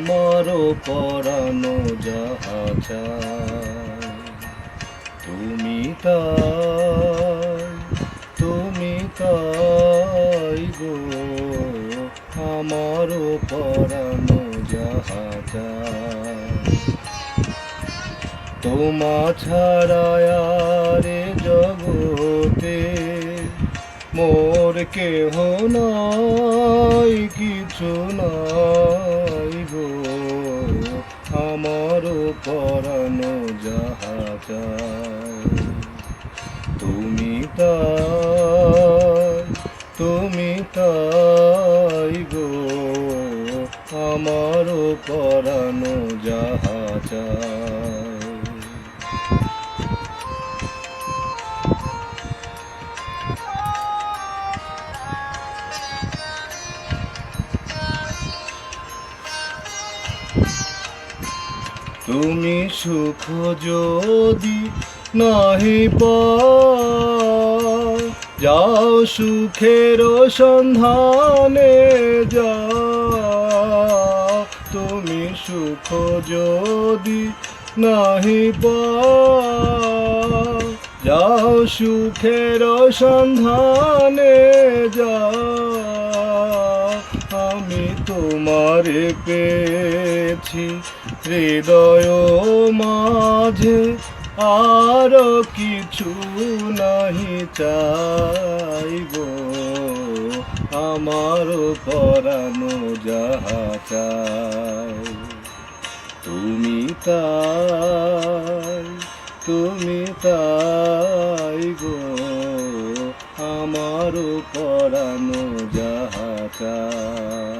আমারও পরানো যাহা তুমি তাই তুমি তাই গো আমারও পরানো যাহা তোমা ছাড়ায় আরে জগতে মোর কেহ নাই, কিছু নাই। আমার পরানো যাহা তুমি তাই তুমি তাই গো আমার পরানো যাহা চায় তুমি সুখ যদি নাহি যাও সুখের সন্ধানে যাও। তুমি সুখ যদি নাহি যাও সুখের সন্ধানে যাও। আমি তোমার পেয়েছি হৃদয় মাঝে আর কিছু নাহি চাইব। আমার পরানো যাহা চাই, তুমি তাই তুমি তাই গো। আমার পরানো যাহা চাই।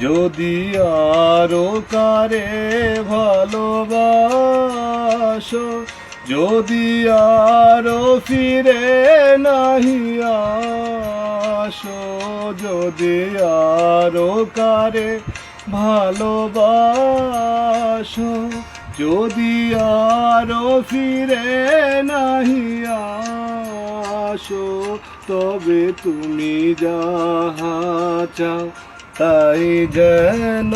যদি আরও কারে ভালোবাসো, যদি আরও ফিরে নাহি আসো, যদি আরও কারে ভালোবাসো, যদি আরও ফিরে নাহি আসো, তবে তুমি যাহা চাও তাই যেন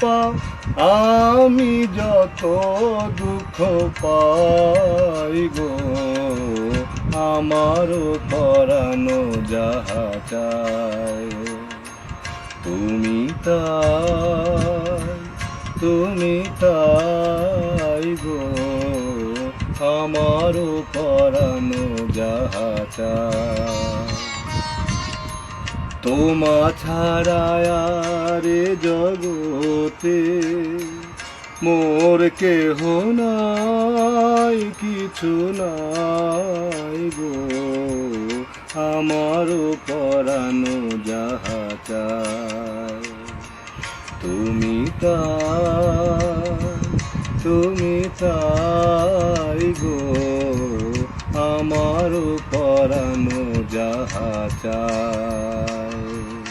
পা, আমি যত দুঃখ পাই গো, আমার পরানো যাহা চাই। তুমি তাই তুমি তাই গো, আমার পরানো যাহা চাই। তোমা ছাড়ায় আরে জগতে মোর কেহ নাই, কিছু নাই গো। আমার পরানো যাহা তুমি তা, তুমি তাই আমার পরানো যাহা চায়